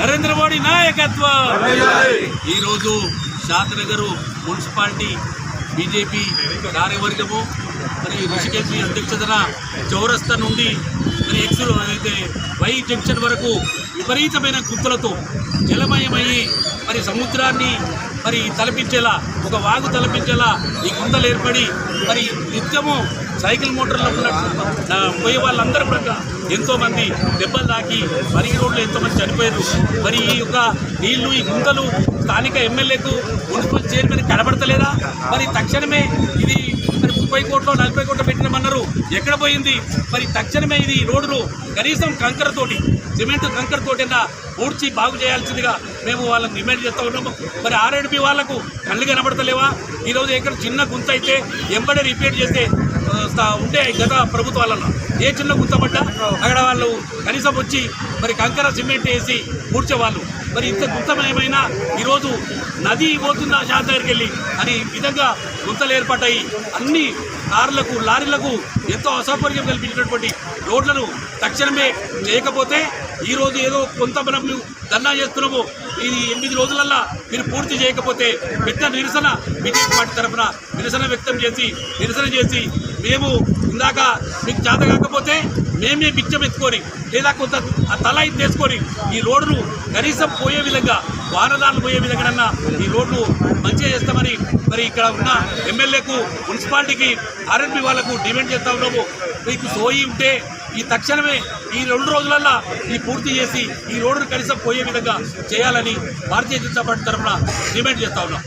నరేంద్ర మోడీ నాయకత్వం. ఈరోజు Shantinagar municipality BJP కార్యవర్గము మరి ఋషికేశ్ అధ్యక్షతన చౌరస్తా నుండి మరి ఎక్స్ అయితే వై జంక్షన్ వరకు విపరీతమైన గుంతలతో జలమయమయ్యి మరి సముద్రాన్ని మరి తలపించేలా ఒక వాగు తలపించేలా ఈ గుంతలు ఏర్పడి మరి నిత్యము సైకిల్ మోటార్లో ఉన్న పోయే వాళ్ళందరూ కూడా ఎంతోమంది దెబ్బలు తాకి మరి ఈ రోడ్లు ఎంతోమంది చనిపోయారు. మరి ఈ యొక్క నీళ్ళు ఈ గుంతలు స్థానిక ఎమ్మెల్యేకు మున్సిపల్ చైర్మన్ కనబడతలేదా? మరి తక్షణమే ఇది మరి ముప్పై కోట్లు నలభై కోట్లు పెట్టినామన్నారు. ఎక్కడ పోయింది? మరి తక్షణమే ఇది రోడ్డు కనీసం కంకరతోటి సిమెంట్ కంకరతోటైనా పూడ్చి బాగు చేయాల్సిందిగా మేము వాళ్ళని డిమాండ్ చేస్తూ ఉన్నాము. మరి ఆర్ఎడ్బి వాళ్ళకు కళ్ళు కనబడతలేవా? ఈరోజు ఎక్కడ చిన్న గుంత అయితే ఎంబడే రిపేర్ చేస్తే ఆ, ఉండే గత ప్రభుత్వాలలో ఏ చిన్న గుంత అక్కడ వాళ్ళు కనీసం వచ్చి మరి కంకర సిమెంట్ వేసి పూడ్చేవాళ్ళు మరి ఇంత గుంతమయమైన ఈరోజు నది పోతున్న శాంత దగ్గరికి వెళ్ళి? అని విధంగా గుంతలు ఏర్పడ్డాయి. అన్ని కార్లకు లారీలకు ఎంతో అసౌకర్యం కల్పించినటువంటి రోడ్లను తక్షణమే చేయకపోతే ఈ రోజు ఏదో కొంత మనం ధర్నా చేస్తున్నాము ఇది ఎనిమిది రోజులల్లా మీరు పూర్తి చేయకపోతే పెద్ద నిరసన బీజేపీ పార్టీ తరఫున నిరసన వ్యక్తం చేసి నిరసన చేసి మేము ఇందాక మీకు చేత కాకపోతే మేమే బిచ్చం ఎత్తుకొని లేదా కొంత తల ఇది ఈ రోడ్లు కనీసం పోయే విధంగా వాహనదారులు పోయే విధంగా ఈ రోడ్లు మంచిగా చేస్తామని మరి ఇక్కడ ఉన్న ఎమ్మెల్యేకు మున్సిపాలిటీకి ఆర్ఎన్బి వాళ్ళకు డిమాండ్ చేస్తా ఉన్నాము. మీకు సోయి ఉంటే ఈ తక్షణమే ఈ రెండు రోజులల్లా ఈ పూర్తి చేసి ఈ రోడ్డును కనీసం పోయే విధంగా చేయాలని భారతీయ జనతా పార్టీ తరఫున డిమాండ్ చేస్తా ఉన్నాం.